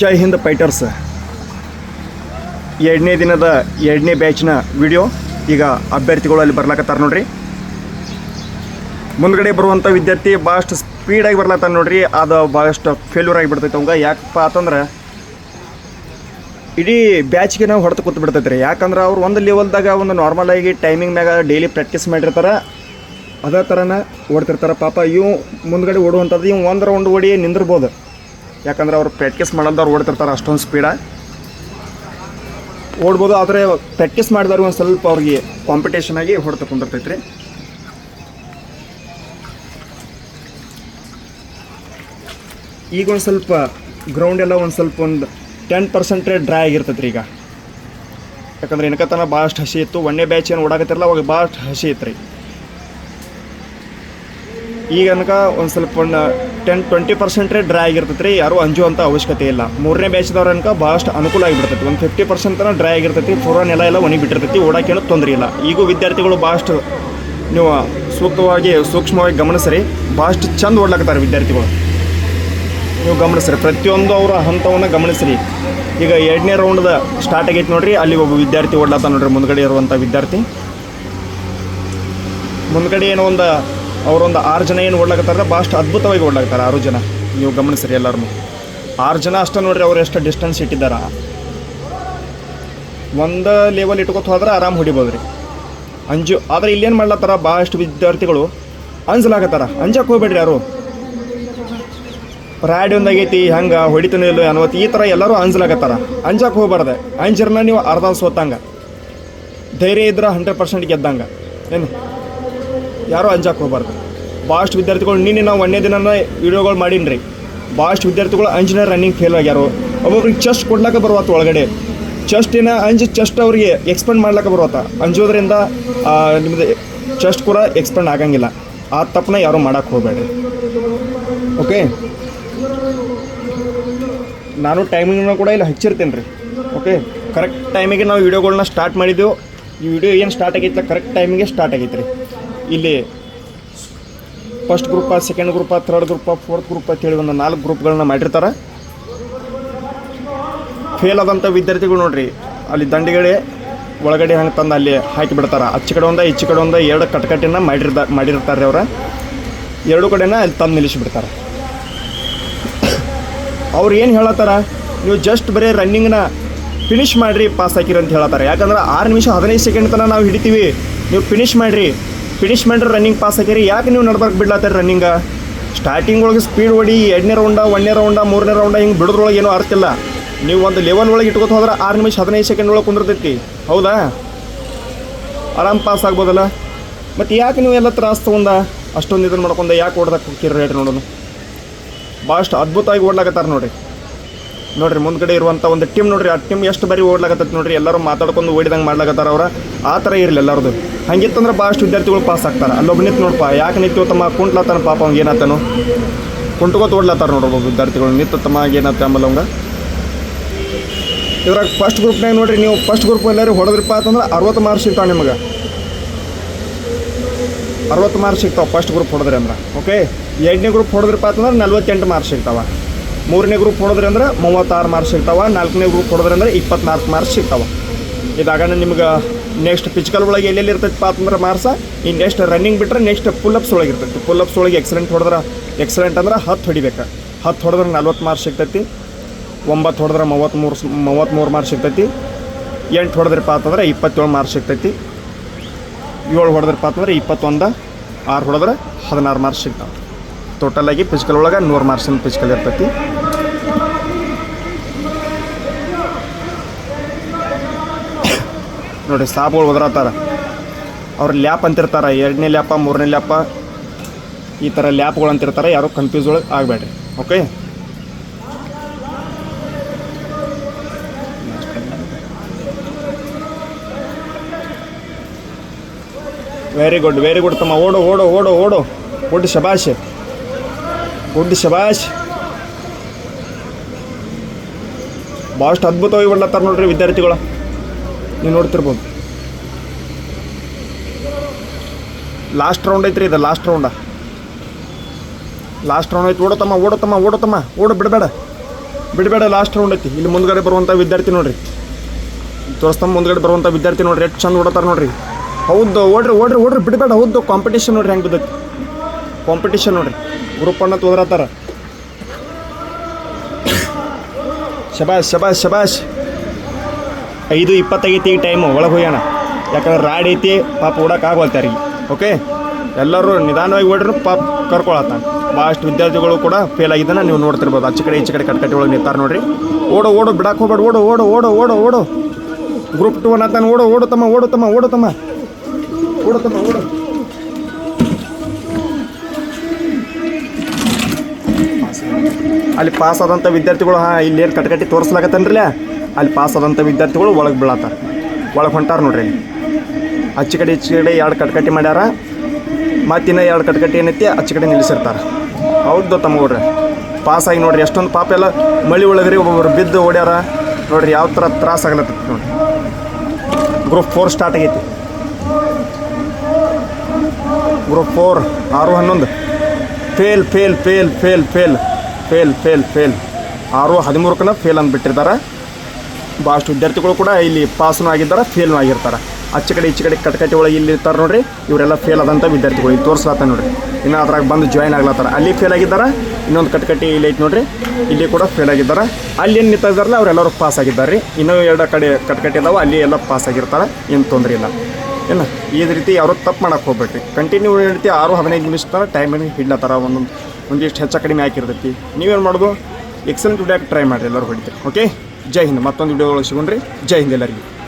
ಜೈ Hind fighters ಎರಡನೇ ದಿನದ ಎರಡನೇ ಬ್ಯಾಚ್ನ ವಿಡಿಯೋ ಈಗ ಅಭ್ಯರ್ಥಿಗಳು ಅಲ್ಲಿ ಬರ್ಲಾಕತ್ತಾರ ನೋಡ್ರಿ. ಮುಂದ್ಗಡೆ ಬರುವಂಥ ವಿದ್ಯಾರ್ಥಿ ಭಾಳಷ್ಟು ಸ್ಪೀಡಾಗಿ ಬರ್ಲತ್ತಾರ ನೋಡ್ರಿ. ಅದು ಭಾಳಷ್ಟು ಫೇಲ್ಯೂರ್ ಆಗಿಬಿಡ್ತೈತೆ ಅವಂಗ. ಯಾಕಪ್ಪ ಅಂತಂದ್ರೆ ಇಡೀ ಬ್ಯಾಚ್ಗೆ ನಾವು ಹೊಡೆದು ಕೂತ್ ಬಿಡ್ತೈತೆ ರೀ ಯಾಕಂದ್ರೆ ಅವ್ರು ಒಂದು ಲೆವೆಲ್ದಾಗ ಒಂದು ನಾರ್ಮಲ್ ಆಗಿ ಟೈಮಿಂಗ್ ಮ್ಯಾಗ ಡೈಲಿ ಪ್ರಾಕ್ಟೀಸ್ ಮಾಡಿರ್ತಾರೆ. ಅದೇ ಥರನ ಓಡ್ತಿರ್ತಾರೆ. ಪಾಪ ಇವು ಮುಂದ್ಗಡೆ ಓಡುವಂಥದ್ದು ಇವು ಒಂದು ರೌಂಡ್ ಓಡಿ ನಿಂದಿರ್ಬೋದು. ಯಾಕಂದ್ರೆ ಅವ್ರು ಪ್ರಾಕ್ಟೀಸ್ ಮಾಡಲ್ದವ್ರು ಓಡ್ತಿರ್ತಾರೆ ಅಷ್ಟೊಂದು ಸ್ಪೀಡ ಓಡ್ಬೋದು, ಆದರೆ ಪ್ರಾಕ್ಟೀಸ್ ಮಾಡಿದವ್ರು ಒಂದು ಸ್ವಲ್ಪ ಅವ್ರಿಗೆ ಕಾಂಪಿಟೇಷನ್ ಆಗಿ ಕುಂದಿರ್ತೈತೆ ರೀ ಈಗ ಒಂದು ಸ್ವಲ್ಪ ಗ್ರೌಂಡ್ ಎಲ್ಲ ಒಂದು ಸ್ವಲ್ಪ ಒಂದು ಟೆನ್ ಪರ್ಸೆಂಟೇ ಡ್ರೈ ಆಗಿರ್ತೈತೆ ರೀ ಈಗ. ಯಾಕಂದ್ರೆ ಏನಕತನ ಭಾಳಷ್ಟು ಹಸಿ ಇತ್ತು, ಒಂದೇ ಬ್ಯಾಚ್ ಏನು ಓಡಾಕತ್ತಿರಲ್ಲ ಅವಾಗ ಭಾಳಷ್ಟು ಹಸಿ ಇತ್ತು ರೀ ಈಗ ಅನ್ಕ ಒಂದು ಸ್ವಲ್ಪ ಒಂದು ಟೆನ್ ಟ್ವೆಂಟಿ ಪರ್ಸೆಂಟ್ರೇ ಡ್ರೈ ಆಗಿರ್ತೈತಿ ರೀ, ಯಾರೂ ಅಂಜುವಂಥ ಅವಶ್ಯಕತೆ ಇಲ್ಲ. ಮೂರನೇ ಬ್ಯಾಚ್ದವ್ರು ಅನ್ಕ ಭಾಳಷ್ಟು ಅನುಕೂಲ ಆಗಿಬಿಡ್ತೈತಿ. ಒಂದು ಫಿಫ್ಟಿ ಪರ್ಸೆಂಟ್ ತನಕ ಡ್ರೈ ಆಗಿರ್ತೈತಿ, ಪೂರ ನೆಲ ಎಲ್ಲ ಒಣಗಿ ಬಿಟ್ಟಿರ್ತೈತಿ ಓಡಾಕೇನು ತೊಂದರೆ ಇಲ್ಲ. ಈಗೂ ವಿದ್ಯಾರ್ಥಿಗಳು ಭಾಳಷ್ಟು ನೀವು ಸೂಕ್ತವಾಗಿ, ಸೂಕ್ಷ್ಮವಾಗಿ ಗಮನಿಸ್ರಿ. ಭಾಳಷ್ಟು ಚಂದ ಓಡ್ಲಾಕತ್ತಾರೆ ವಿದ್ಯಾರ್ಥಿಗಳು. ನೀವು ಗಮನಿಸ್ರಿ. ಪ್ರತಿಯೊಂದು ಅವರ ಹಂತವನ್ನು ಗಮನಿಸ್ರಿ. ಈಗ ಎರಡನೇ ರೌಂಡ್ದ ಸ್ಟಾರ್ಟ್ ಆಗೈತೆ ನೋಡ್ರಿ, ಅಲ್ಲಿ ಒಬ್ಬ ವಿದ್ಯಾರ್ಥಿ ಓಡ್ಲಾತ ನೋಡ್ರಿ, ಮುಂದ್ಗಡೆ ಇರುವಂಥ ವಿದ್ಯಾರ್ಥಿ. ಮುಂದ್ಗಡೆ ಏನೋ ಒಂದು ಅವರೊಂದು ಆರು ಜನ ಏನು ಓಡ್ಲಾಕತ್ತಾರ ಭಾಳಷ್ಟು ಅದ್ಭುತವಾಗಿ ಓಡ್ಲಾಗ್ತಾರೆ ಆರು ಜನ. ನೀವು ಗಮನಿಸ್ರಿ ಎಲ್ಲರೂ ಆರು ಜನ ಅಷ್ಟೇ ನೋಡ್ರಿ ಅವ್ರು ಎಷ್ಟು ಡಿಸ್ಟೆನ್ಸ್ ಇಟ್ಟಿದ್ದಾರೆ. ಒಂದು ಲೆವೆಲ್ ಇಟ್ಕೊತ ಹೋದ್ರೆ ಆರಾಮ್ ಹೊಡಿಬೋದು ರೀ ಅಂಜು, ಆದರೆ ಇಲ್ಲೇನು ಮಾಡ್ಲತ್ತಾರ? ಭಾಳಷ್ಟು ವಿದ್ಯಾರ್ಥಿಗಳು ಅಂಜಲಾಕತ್ತಾರ. ಅಂಜಕ್ಕೆ ಹೋಗ್ಬೇಡ್ರಿ ಯಾರು. ರಾಡಿ ಒಂದಾಗೈತಿ, ಹಂಗೆ ಹೊಡಿತಾನೆ ಇಲ್ಲ ಅನ್ನೋದು ಈ ಥರ ಎಲ್ಲರೂ ಅಂಜಲಾಕತ್ತಾರ. ಅಂಜಕ್ಕೆ ಹೋಗ್ಬಾರ್ದೆ. ಅಂಜರ್ನ ನೀವು ಅರ್ಧ ಸೋತಂಗ. ಧೈರ್ಯ ಇದ್ರೆ ಹಂಡ್ರೆಡ್ ಪರ್ಸೆಂಟ್ ಗೆದ್ದಂಗೆ. ಏನು? ಯಾರೂ ಅಂಜಕ್ಕೆ ಹೋಗ್ಬಾರ್ದು. ಭಾಳಷ್ಟು ವಿದ್ಯಾರ್ಥಿಗಳು ನಿನ್ನೆ ನಾವು ಒಂದೇ ದಿನನ ವೀಡಿಯೋಗಳು ಮಾಡೀನಿ ರೀ ಭಾಳಷ್ಟು ವಿದ್ಯಾರ್ಥಿಗಳು ಅಂಜಿನ ರನ್ನಿಂಗ್ ಫೇಲ್ ಆಗ್ಯಾರು. ಒಬ್ಬೊಬ್ರಿಗೆ ಚೆಸ್ಟ್ ಕೊಡ್ಲಾಕ ಬರುವತ್ತ ಒಳಗಡೆ. ಚೆಸ್ಟ್ ಏನ ಅಂಜ್ ಚೆಸ್ಟ್ ಅವರಿಗೆ ಎಕ್ಸ್ಪೆಂಡ್ ಮಾಡ್ಲಾಕ ಬರುವತ್ತ. ಅಂಜೋದ್ರಿಂದ ನಿಮ್ದು ಚೆಸ್ಟ್ ಕೂಡ ಎಕ್ಸ್ಪೆಂಡ್ ಆಗಂಗಿಲ್ಲ. ಆ ತಪ್ಪನ್ನ ಯಾರೂ ಮಾಡಕ್ಕೆ ಹೋಗಬೇಡ್ರಿ. ಓಕೆ ನಾನು ಟೈಮಿಂಗ್ನ ಕೂಡ ಇಲ್ಲಿ ಹಚ್ಚಿರ್ತೇನೆ ರೀ ಓಕೆ ಕರೆಕ್ಟ್ ಟೈಮಿಗೆ ನಾವು ವೀಡಿಯೋಗಳನ್ನ ಸ್ಟಾರ್ಟ್ ಮಾಡಿದ್ದೆವು. ಈ ವಿಡಿಯೋ ಏನು ಸ್ಟಾರ್ಟ್ ಆಗೈತಲ್ಲ ಕರೆಕ್ಟ್ ಟೈಮಿಗೆ ಸ್ಟಾರ್ಟ್ ಆಗೈತೆ ರೀ ಇಲ್ಲಿ first group second group third group fourth group ಅಂತೇಳಿ ಒಂದು ನಾಲ್ಕು ಗ್ರೂಪ್ಗಳನ್ನ ಮಾಡಿರ್ತಾರೆ. ಫೇಲ್ ಆದಂಥ ವಿದ್ಯಾರ್ಥಿಗಳು ನೋಡ್ರಿ, ಅಲ್ಲಿ ದಂಡಿಗಳೇ ಒಳಗಡೆ ಹಂಗೆ ತಂದು ಅಲ್ಲಿ ಹಾಕಿ ಬಿಡ್ತಾರೆ. ಆಚೆ ಕಡೆ ಒಂದ, ಈಚೆ ಕಡೆ ಒಂದ, ಎರಡು ಕಟ್ಕಟ್ಟಿನ ಮಾಡಿರ್ತ ಮಾಡಿರ್ತಾರೆ ಅವ್ರ. ಎರಡು ಕಡೆನ ಅಲ್ಲಿ ತಂದು ನಿಲ್ಲಿಸಿಬಿಡ್ತಾರೆ. ಅವ್ರು ಏನು ಹೇಳತ್ತಾರ, ನೀವು ಜಸ್ಟ್ ಬರೀ ರನ್ನಿಂಗ್ನ ಫಿನಿಶ್ ಮಾಡಿರಿ ಪಾಸ್ ಹಾಕಿರಿ ಅಂತ ಹೇಳತ್ತಾರೆ. ಯಾಕಂದ್ರೆ ಆರು ನಿಮಿಷ ಹದಿನೈದು ಸೆಕೆಂಡ್ ತನಕ ನಾವು ಹಿಡಿತೀವಿ. ನೀವು ಫಿನಿಶ್ ಮಾಡಿರಿ. ಫಿನಿಶ್ ಮಾಡ್ರಿ ರನ್ನಿಂಗ್ ಪಾಸ್ ಆಗ್ಯಾರಿ ಯಾಕೆ ನೀವು ನಡ್ಬಾರ್ದು ಬಿಡ್ಲತ್ತಾರೆ ರನ್ನಿಂಗ ಸ್ಟಾರ್ಟಿಂಗ್ ಒಳಗೆ ಸ್ಪೀಡ್ ಹೊಡಿ ಎರಡನೇ ರೌಂಡ ಒಂದನೇ ರೌಂಡ ಮೂರನೇ ರೌಂಡ ಹಿಂಗೆ ಬಿಡೋದ್ರೊಳಗೆ ಏನೂ ಅರ್ಥ ಇಲ್ಲ. ನೀವು ಒಂದು ಲೆವೆಲ್ ಒಳಗೆ ಇಟ್ಕೊತ ಹೋದ್ರೆ ಆರು ನಿಮಿಷ, ಹದಿನೈದು ಸೆಕೆಂಡ್ ಒಳಗೆ ಕುಂದಿರ್ತೈತಿ. ಹೌದಾ? ಆರಾಮ್ ಪಾಸ್ ಆಗ್ಬೋದಲ್ಲ? ಮತ್ತು ಯಾಕೆ ನೀವು ಎಲ್ಲ ತ್ರಾಸ ತೊಗೊಂಡ? ಅಷ್ಟೊಂದು ಇದನ್ನು ಮಾಡ್ಕೊಂಡ ಯಾಕೆ ಓಡ್ದಕ್ಕೆ ಹೋಗ್ತೀರಿ ರೇಟ್ ನೋಡೋಣ ಭಾಳಷ್ಟು ಅದ್ಭುತವಾಗಿ ಓಡ್ಲಾಕತ್ತಾರ ನೋಡ್ರಿ. ನೋಡ್ರಿ, ಮುಂದ್ಗಡೆ ಇರುವಂಥ ಒಂದು ಟೀಮ್ ನೋಡ್ರಿ, ಆ ಟೀಮ್ ಎಷ್ಟು ಬರೀ ಓಡ್ಲಾಗತ್ತ ನೋಡ್ರಿ, ಎಲ್ಲರೂ ಮಾತಾಡ್ಕೊಂಡು ಓಡಿದಂಗೆ ಮಾಡ್ಲಾಕತ್ತಾರ ಅವ್ರ. ಆ ಥರ ಇರಲಿ ಎಲ್ಲರದು. ಹಂಗಿತ್ತಂದ್ರೆ ಭಾಳಷ್ಟು ವಿದ್ಯಾರ್ಥಿಗಳು ಪಾಸ್ ಆಗ್ತಾರೆ. ಅಲ್ಲೊಬ್ಬ ನಿಂತು ನೋಡಪ್ಪ ಯಾಕೆ ನಿಂತು ತಮ್ಮ ಕುಂಟ್ಲಾತಾನ ಪಾಪ ಅವ್ಗೆ ಏನಾತನು ಕುಂಟ್ಕೋತ ಓಡ್ಲಾತಾರ ಒಬ್ಬ ವಿದ್ಯಾರ್ಥಿಗಳು, ನಿಂತು ತಮ್ಮ ಏನಾತ ಆಮೇಲೆ ಅವಂಗ. ಇದ್ರಾಗ ಫಸ್ಟ್ ಗ್ರೂಪ್ನಾಗ ನೋಡ್ರಿ, ನೀವು ಫಸ್ಟ್ ಗ್ರೂಪ್ ಎಲ್ಲರೂ ಹೊಡೆದ್ರಪ್ಪ ಅಂತಂದ್ರೆ ಅರವತ್ತು ಮಾರ್ಕ್ಸ್ ಸಿಗ್ತಾವೆ ನಿಮಗೆ. ಅರವತ್ತು ಮಾರ್ಕ್ಸ್ ಸಿಗ್ತಾವೆ ಫಸ್ಟ್ ಗ್ರೂಪ್ ಹೊಡೆದ್ರಿ ಅಂದ್ರೆ ಓಕೆ ಎರಡನೇ ಗ್ರೂಪ್ ಹೊಡೆದ್ರಪ್ಪ ಅಂತಂದ್ರೆ ನಲ್ವತ್ತೆಂಟು ಮಾರ್ಕ್ಸ್ ಸಿಗ್ತಾವೆ. ಮೂರನೇ ಗ್ರೂಪ್ ಹೊಡೆದ್ರಿ ಅಂದ್ರೆ ಮೂವತ್ತಾರು ಮಾರ್ಕ್ಸ್ ಸಿಗ್ತಾವ, ನಾಲ್ಕನೇ ಗ್ರೂಪ್ ಹೊಡೆದ್ರಿ ಅಂದ್ರೆ ಇಪ್ಪತ್ನಾಲ್ಕು ಮಾರ್ಕ್ಸ್ ಸಿಗ್ತಾವೆ. ಇದಾಗ ನಿಮ್ಗೆ ನೆಕ್ಸ್ಟ್ ಫಿಸಿಕಲ್ ಒಳಗೆ ಎಲ್ಲೆಲ್ಲಿ ಇರ್ತೈತಪ್ಪ ಅಂತಂದ್ರೆ ಮಾರ್ಸ ಈ ನೆಕ್ಸ್ಟ್ ರನ್ನಿಂಗ್ ಬಿಟ್ರೆ ನೆಕ್ಸ್ಟ್ ಪುಲ್ಅಪ್ಸ್ ಒಳಗೆ ಇರ್ತೈತಿ. ಪುಲ್ಅಪ್ಸ್ ಒಳಗೆ ಎಕ್ಸಲೆಂಟ್ ಹೊಡೆದ್ರೆ ಎಕ್ಸಲೆಂಟ್ ಅಂದ್ರೆ ಹತ್ತು ಹೊಡಿಬೇಕು. ಹತ್ತು ಹೊಡೆದ್ರೆ ನಲ್ವತ್ತು ಮಾರ್ಕ್ಸ್ ಸಿಗ್ತೈತಿ. ಒಂಬತ್ತು ಹೊಡೆದ್ರೆ ಮೂವತ್ತ್ಮೂರು ಮೂವತ್ತ್ಮೂರು ಮಾರ್ಕ್ಸ್ ಸಿಗ್ತೈತಿ. ಎಂಟು ಹೊಡೆದ್ರಪ್ಪ ಅಂತಂದ್ರೆ ಇಪ್ಪತ್ತೇಳು ಮಾರ್ಕ್ಸ್ ಸಿಗ್ತೈತಿ. ಏಳು ಹೊಡೆದ್ರಪ್ಪ ಅಂತಂದ್ರೆ ಇಪ್ಪತ್ತೊಂದು, ಆರು ಹೊಡೆದ್ರೆ ಹದಿನಾರು ಮಾರ್ಕ್ಸ್ ಸಿಗ್ತಾವೆ. ಟೋಟಲಾಗಿ ಫಿಸಿಕಲ್ ಒಳಗೆ ನೂರು ಮಾರ್ಕ್ಸಿನ ಫಿಸಿಕಲ್ ಇರ್ತೈತಿ. ನೋಡಿ ಸ್ಟಾಪ್ಗಳು ಒದರಾತಾರ. ಅವ್ರು ಲ್ಯಾಪ್ ಅಂತಿರ್ತಾರೆ, ಎರಡನೇ ಲ್ಯಾಪ, ಮೂರನೇ ಲ್ಯಾಪ, ಈ ಥರ ಲ್ಯಾಪ್ಗಳು ಅಂತಿರ್ತಾರೆ, ಯಾರು ಕನ್ಫ್ಯೂಸ್ ಒಳಗೆ ಆಗಬೇಡ್ರಿ okay very good very good ತಮ್ಮ, ಓಡು ಓಡು ಓಡು ಓಡು. ಗುಡ್ ಶಬಾಷ್. ಗುಡ್ ಶಬಾಷ್. ಭಾಳಷ್ಟು ಅದ್ಭುತವಾಗಿ ಬಿಡ್ಲತ್ತಾರ ನೋಡ್ರಿ ವಿದ್ಯಾರ್ಥಿಗಳು. ನೀವು ನೋಡ್ತಿರ್ಬೋದು. ಲಾಸ್ಟ್ ರೌಂಡ್ ಐತ್ರಿ ಇದು ಲಾಸ್ಟ್ ರೌಂಡ ಲಾಸ್ಟ್ ರೌಂಡ್ ಐತಿ, ಓಡೋತಮ್ಮ ಓಡೋತಮ್ಮ ಓಡೋತಮ್ಮ, ಓಡ, ಬಿಡಬೇಡ. ಬಿಡಬೇಡ ಲಾಸ್ಟ್ ರೌಂಡ್ ಐತಿ. ಇಲ್ಲಿ ಮುಂದ್ಗಡೆ ಬರುವಂಥ ವಿದ್ಯಾರ್ಥಿ ನೋಡ್ರಿ. ತೋರಿಸ್ತಮ್ಮ, ಮುಂದ್ಗಡೆ ಬರುವಂಥ ವಿದ್ಯಾರ್ಥಿ ನೋಡ್ರಿ, ಎಷ್ಟು ಚಂದ ಓಡತಾರ ನೋಡ್ರಿ. ಹೌದು, ಓಡ್ರಿ ಓಡ್ರಿ ಓಡ್ರಿ, ಬಿಡಬೇಡ, ಹೌದು ಕಾಂಪಿಟೇಷನ್ ನೋಡ್ರಿ ಹೆಂಗೆ ಬಿದ್ದೈತಿ. ಕಾಂಪಿಟೇಷನ್ ನೋಡ್ರಿ. ಗ್ರೂಪ್ ಅನ್ನ ತೋದ್ರತ್ತಾರ ಶಬಾಷ್ ಶಬಾಷ್ ಶಬಾಷ್. ಐದು ಇಪ್ಪತ್ತೈತಿ ಈ ಟೈಮು ಒಳಗೆ ಹೋಗ್ಯಾನ. ಯಾಕಂದ್ರೆ ರಾಡ್ ಐತಿ, ಪಾಪ ಓಡಕ್ಕೆ ಆಗೋಲ್ತಾರೆ ಈಗ ಓಕೆ ಎಲ್ಲರೂ ನಿಧಾನವಾಗಿ ಓಡ್ರು, ಪಾಪ ಕರ್ಕೊಳತ್ತಾನ. ಭಾಳಷ್ಟು ವಿದ್ಯಾರ್ಥಿಗಳು ಕೂಡ ಫೇಲ್ ಆಗಿದ್ದಾನೆ, ನೀವು ನೋಡ್ತಿರ್ಬೋದು. ಆಚೆ ಕಡೆ, ಈಚೆ ಕಡೆ ಕಟ್ಕಟ್ಟಿ ಒಳಗೆ ನಿಂತಾರೆ ನೋಡ್ರಿ. ಓಡೋ ಓಡೋ ಬಿಡಕ್ಕೆ ಹೋಗ್ಬೇಡ, ಓಡೋ ಓಡೋ ಓಡೋ ಓಡೋ ಓಡೋ. ಗ್ರೂಪ್ ಟು ಆತಾನ ಓಡೋ, ಓಡು ತಮ್ಮ, ಓಡೋ ತಮ್ಮ ಓಡೋ ತಮ್ಮ. ಓಡೋ ತಮ್ಮ, ಓಡೋ. ಅಲ್ಲಿ ಪಾಸ್ ಆದಂಥ ವಿದ್ಯಾರ್ಥಿಗಳು, ಹಾಂ ಇಲ್ಲಿ ಏನು ಕಟ್ಕಟ್ಟಿ ತೋರಿಸ್ಲಾಕತ್ತನ್ರಲ್ಲ. ಅಲ್ಲಿ ಪಾಸ್ ಆದಂಥ ವಿದ್ಯಾರ್ಥಿಗಳು ಒಳಗೆ ಬೀಳತ್ತಾರ ಒಳಗೆ ಹೊಂಟಾರ ನೋಡ್ರಿ ಅಲ್ಲಿ. ಆಚೆ ಕಡೆ ಈಚೆ ಕಡೆ ಎರಡು ಕಟ್ಕಟ್ಟಿ ಮಾಡ್ಯಾರ. ಮತ್ತಿನ್ನ ಎರಡು ಕಟ್ಕಟ್ಟಿ ಏನೈತಿ ಆಚೆ ಕಡೆ ನಿಲ್ಲಿಸಿರ್ತಾರೆ. ಹೌದು ಪಾಸ್ ಆಗಿ ನೋಡ್ರಿ, ಎಷ್ಟೊಂದು ಪಾಪ ಎಲ್ಲ ಮಳಿ ಒಳಗ್ರಿ ಒಬ್ಬೊಬ್ರು ಬಿದ್ದು ಓಡ್ಯಾರ. ನೋಡ್ರಿ ಯಾವ ಥರ ತ್ರಾಸ ಆಗ್ಲತ್ತೈತಿ ನೋಡ್ರಿ. ಗ್ರೂಪ್ ಫೋರ್ ಸ್ಟಾರ್ಟ್ ಆಗೈತಿ. ಗ್ರೂಪ್ ಫೋರ್ ಆರು ಹನ್ನೊಂದು. Fail fail fail fail fail fail fail fail ಆರು ಹದಿಮೂರಕ್ಕನ ಫೇಲ್ ಅಂದ್ಬಿಟ್ಟಿರ್ತಾರೆ. ಭಾಳಷ್ಟು ವಿದ್ಯಾರ್ಥಿಗಳು ಕೂಡ ಇಲ್ಲಿ ಪಾಸ್ನೂ ಆಗಿದ್ದಾರೆ ಫೇಲ್ನೂ ಆಗಿರ್ತಾರೆ. ಆಚೆ ಕಡೆ ಈಚೆ ಕಡೆ ಕಟ್ಕಟ್ಟಿ ಒಳಗೆ ಇಲ್ಲಿ ಇರ್ತಾರೆ ನೋಡ್ರಿ, ಇವರೆಲ್ಲ ಫೇಲ್ ಆದಂಥ ವಿದ್ಯಾರ್ಥಿಗಳು ಇಲ್ಲಿ ತೋರಿಸ್ಲಾತ ನೋಡ್ರಿ. ಇನ್ನು ಅದ್ರಾಗ ಬಂದು ಜಾಯ್ನ್ ಆಗ್ಲತ್ತಾರ. ಅಲ್ಲಿ ಫೇಲ್ ಆಗಿದ್ದಾರೆ, ಇನ್ನೊಂದು ಕಟ್ಕಟ್ಟಿ ಇಲ್ಲಿ ಐತೆ ನೋಡ್ರಿ, ಇಲ್ಲಿ ಕೂಡ ಫೇಲ್ ಆಗಿದ್ದಾರೆ. ಅಲ್ಲಿ ಏನು ನಿಂತಿದ್ದಾರಲ್ಲ ಅವರೆಲ್ಲರೂ ಪಾಸ್ ಆಗಿದ್ದಾರೆ. ರೀ ಇನ್ನೂ ಎರಡು ಕಡೆ ಕಟ್ಕಟ್ಟಿ ಇದಾವೆ, ಅಲ್ಲಿ ಎಲ್ಲ ಪಾಸ್ ಆಗಿರ್ತಾರೆ, ಏನು ತೊಂದರೆ ಇಲ್ಲ. ಏನು, ಈ ರೀತಿ ಯಾರು ತಪ್ಪು ಮಾಡಕ್ಕೆ ಹೋಗ್ಬೇಕ್ರಿ ಕಂಟಿನ್ಯೂ ರೀತಿ ಆರು ಹದಿನೈದು ನಿಮಿಷ ತನಕ ಟೈಮಿಂಗ್ ಹಿಡ್ಲತ್ತಾರ, ಒಂದೊಂದು, ಒಂದಿಷ್ಟು ಹೆಚ್ಚು ಕಡಿಮೆ ಹಾಕಿರ್ತೈತಿ. ನೀವೇನು ಮಾಡೋದು? ಎಕ್ಸಲೆಂಟ್ ವಿಡಿಯೋಕ್ಕೆ ಟ್ರೈ ಮಾಡಿರಿ ಎಲ್ಲರೂ ಹೊಡಿತೀರಿ ಓಕೆ ಜೈ ಹಿಂದ್. ಮತ್ತೊಂದು ವಿಡಿಯೋ ಒಳಗೆ ಸಿಗೋಣ್ರಿ. ಜೈ ಹಿಂದ್ ಎಲ್ಲರಿಗೂ.